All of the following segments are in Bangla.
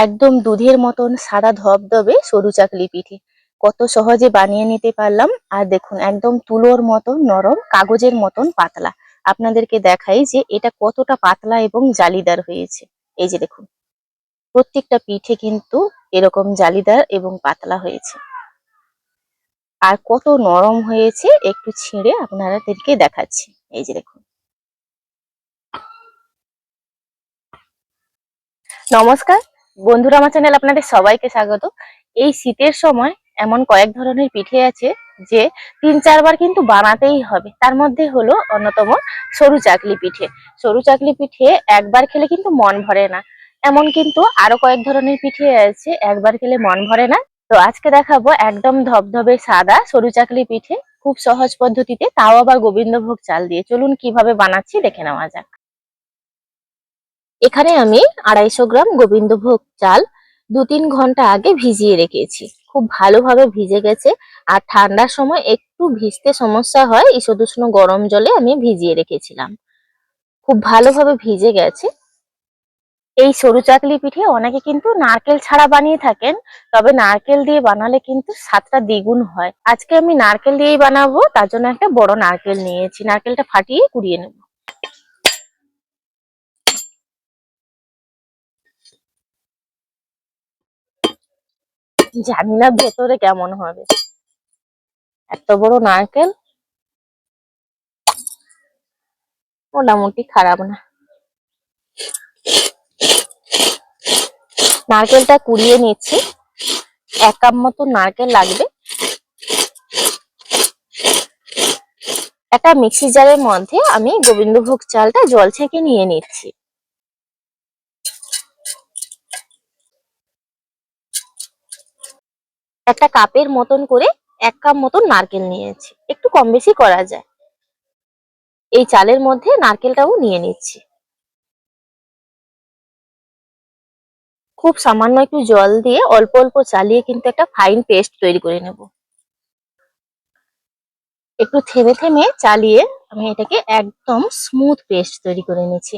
একদম দুধের মতন সাদা ধবধবে সরু চাকলি পিঠে। কত সহজে বানিয়ে নিতে পারলাম। আর দেখুন, একদম তুলোর মতন নরম, কাগজের মতন পাতলা। আপনাদেরকে দেখাই যে এটা কতটা পাতলা এবং জালিদার হয়েছে। এই যে দেখুন, প্রত্যেকটা পিঠে কিন্তু এরকম জালিদার এবং পাতলা হয়েছে। আর কত নরম হয়েছে, একটু ছিঁড়ে আপনাদেরকে দেখাচ্ছি। এই যে দেখুন। নমস্কার। বন্ধুরা, আমার চ্যানেল আপনাদের সবাইকে স্বাগত। এই শীতের সময় এমন কয়েক ধরনের পিঠে আছে যে তিন চারবার কিন্তু বানাতেই হবে। তার মধ্যে হলো অন্যতম সরু চাকলি পিঠে। সরু চাকলি পিঠে একবার খেলে কিন্তু মন ভরে না। এমন কিন্তু আরও কয়েক ধরনের পিঠে আছে, একবার খেলে মন ভরে না। তো আজকে দেখাবো একদম ধবধবে সাদা সরু চাকলি পিঠে। খুব সহজ পদ্ধতিতে তাও আবার গোবিন্দভোগ চাল দিয়ে। চলুন কীভাবে বানাচ্ছি দেখে নেওয়া যাক। এখানে আমি আড়াইশো গ্রাম গোবিন্দভোগ চাল দু তিন ঘণ্টা আগে ভিজিয়ে রেখেছি। খুব ভালোভাবে ভিজে গেছে আর ঠান্ডার সময় একটু ভিজতে সমস্যা হয়, ঈষদুষ্ণ গরম জলে আমি ভিজিয়ে রেখেছিলাম। খুব ভালোভাবে ভিজে গেছে। এই সরু চাকলি পিঠে অনেকে কিন্তু নারকেল ছাড়া বানিয়ে থাকেন, তবে নারকেল দিয়ে বানালে কিন্তু স্বাদটা দ্বিগুণ হয়। আজকে আমি নারকেল দিয়েই বানাবো, তার জন্য একটা বড় নারকেল নিয়েছি। নারকেলটা ফাটিয়ে কুড়িয়ে নেব। জানি না ভেতরে কেমন হবে। এত বড় নারকেল? মোটামুটি খারাপ না। নারকেলটা কুড়িয়ে নিচ্ছি। এক কাপ মতো নারকেল লাগবে। একটা মিক্সি জারের মধ্যে আমি গোবিন্দভোগ চালটা জল ছেঁকে নিয়ে নিচ্ছি। একটা কাপের মতন করে এক কাপ মতন নারকেল নিয়েছি। একটু কম বেশি করা যায়। এই চালের মধ্যে নারকেলটাও নিয়ে নিচ্ছি। খুব সামান্য একটু জল দিয়ে অল্প অল্প চালিয়ে কিন্তু একটা ফাইন পেস্ট তৈরি করে নেব। একটু থেমে থেমে চালিয়ে আমি এটাকে একদম স্মুথ পেস্ট তৈরি করে নিচ্ছি।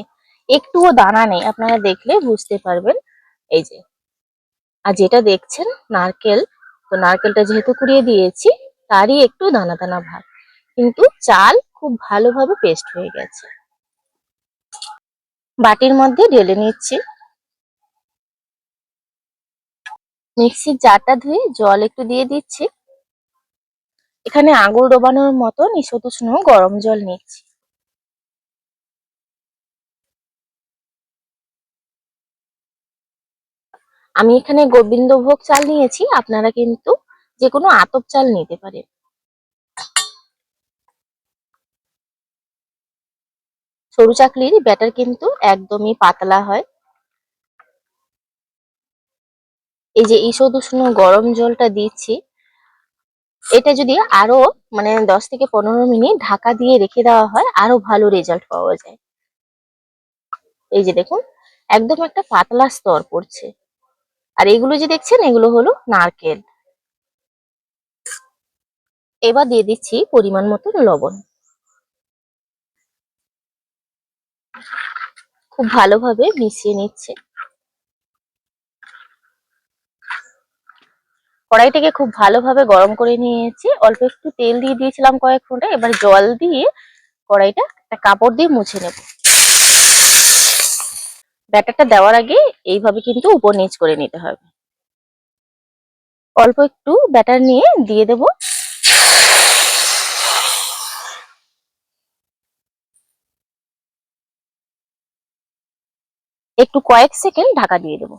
একটুও দানা নেই, আপনারা দেখলে বুঝতে পারবেন। এই যে, আর যেটা দেখছেন, নারকেল তো নারকেলটা যেহেতু কুড়িয়ে দিয়েছি, তারই একটু দানা দানা ভাব। কিন্তু চাল খুব ভালোভাবে পেস্ট হয়ে গেছে। বাটির মধ্যে ঢেলে নিচ্ছি। মিক্সির জারটা ধুয়ে জল একটু দিয়ে দিচ্ছি। এখানে আঙুল ডোবানোর মতন ঈষদুষ্ণ গরম জল নিচ্ছি। আমি এখানে গোবিন্দভোগ চাল নিয়েছি, আপনারা কিন্তু যে কোনো আতপ চাল নিতে পারেন। সরু চাকলির ব্যাটার কিন্তু একদমই পাতলা হয়। এই যে ঈষদুষ্ণ গরম জলটা দিচ্ছি, এটা যদি আরও মানে দশ থেকে পনেরো মিনিট ঢাকা দিয়ে রেখে দেওয়া হয়, আরও ভালো রেজাল্ট পাওয়া যায়। এই যে দেখুন, একদম একটা পাতলা স্তর পড়ছে। আর এগুলো যে দেখছেন, এগুলো হলো নারকেল। এবার দিয়ে দিচ্ছি পরিমাণ মতন লবণ। খুব ভালোভাবে মিশিয়ে নিচ্ছে। কড়াইটাকে খুব ভালোভাবে গরম করে নিয়েছি। অল্প একটু তেল দিয়ে দিয়েছিলাম কয়েক ফোঁটা। এবার জল দিয়ে কড়াইটা একটা কাপড় দিয়ে মুছে নেব। ব্যাটারটা দেওয়ার আগে এইভাবে কিন্তু উপর নিচ করে নিতে হবে। অল্প একটু ব্যাটার নিয়ে দিয়ে দেব। একটু কয়েক সেকেন্ড ঢাকা দিয়ে দেব।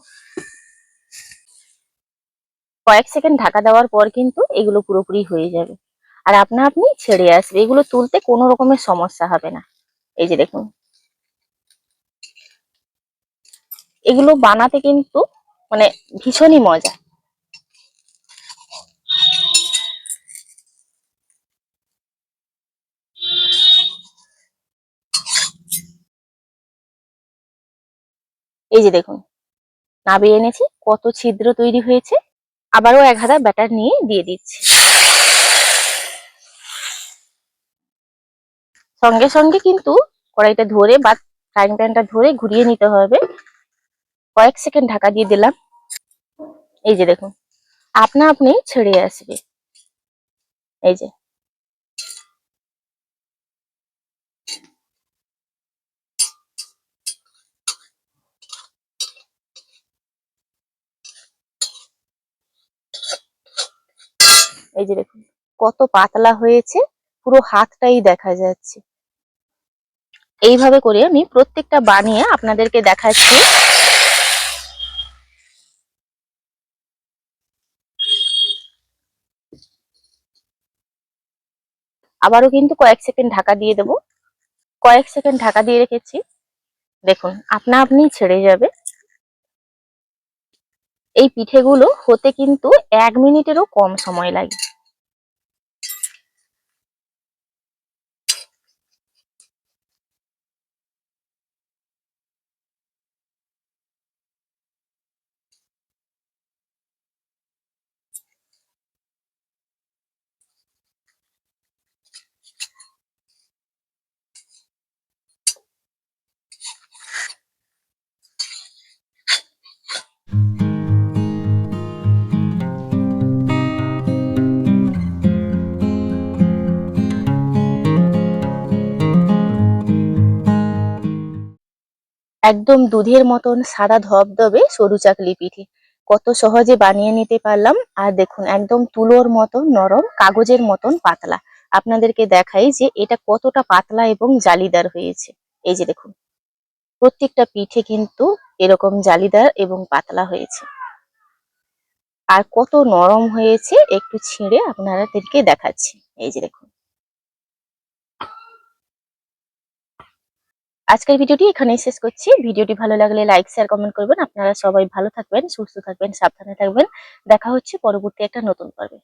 কয়েক সেকেন্ড ঢাকা দেওয়ার পর কিন্তু এগুলো পুরোপুরি হয়ে যাবে। আর আপনা আপনি ছেড়ে আসবে। এগুলো তুলতে কোনো রকমের সমস্যা হবে না। এই যে দেখুন এগুলো বানাতে কিন্তু মানে ভীষণই মজা। এই যে দেখুন, নাবিয়ে এনেছি, কত ছিদ্র তৈরি হয়েছে, আবারও এক হাতা ব্যাটার নিয়ে দিয়ে দিচ্ছি। সঙ্গে সঙ্গে কিন্তু কড়াইটা ধরে বা ফ্রাইং প্যানটা ধরে ঘুরিয়ে নিতে হবে। কয়েক সেকেন্ড ঢাকা দিয়ে দিলাম। এই যে দেখুন, আপনা আপনি ছেড়ে আসবে। এই যে। এই যে দেখুন, কত পাতলা হয়েছে, পুরো হাতটাই দেখা যাচ্ছে। এইভাবে করে আমি প্রত্যেকটা বানিয়ে আপনাদেরকে দেখাচ্ছি। আবারও কিন্তু কয়েক সেকেন্ড ঢাকা দিয়ে দেব। কয়েক সেকেন্ড ঢাকা দিয়ে রেখেছি। দেখুন, আপনা আপনি ছেড়ে যাবে। এই পিঠেগুলো হতে কিন্তু এক মিনিটেরও কম সময় লাগে। একদম দুধের মতন সাদা ধবধবে সরু চাকলি পিঠে। কত সহজে বানিয়ে নিতে পারলাম। আর দেখুন, একদম তুলোর মতন নরম, কাগজের মতন পাতলা। আপনাদেরকে দেখাই যে এটা কতটা পাতলা এবং জালিদার হয়েছে। এই যে দেখুন, প্রত্যেকটা পিঠে কিন্তু এরকম জালিদার এবং পাতলা হয়েছে। আর কত নরম হয়েছে, একটু ছিঁড়ে আপনাদেরকে দেখাচ্ছি। এই যে দেখুন আজকের ভিডিওটি এখানেই শেষ করছি। ভিডিওটি ভালো লাগলে লাইক শেয়ার কমেন্ট করবেন। আপনারা সবাই ভালো থাকবেন, সুস্থ থাকবেন, সাবধানে থাকবেন। দেখা হচ্ছে পরবর্তী একটা নতুন পর্বে।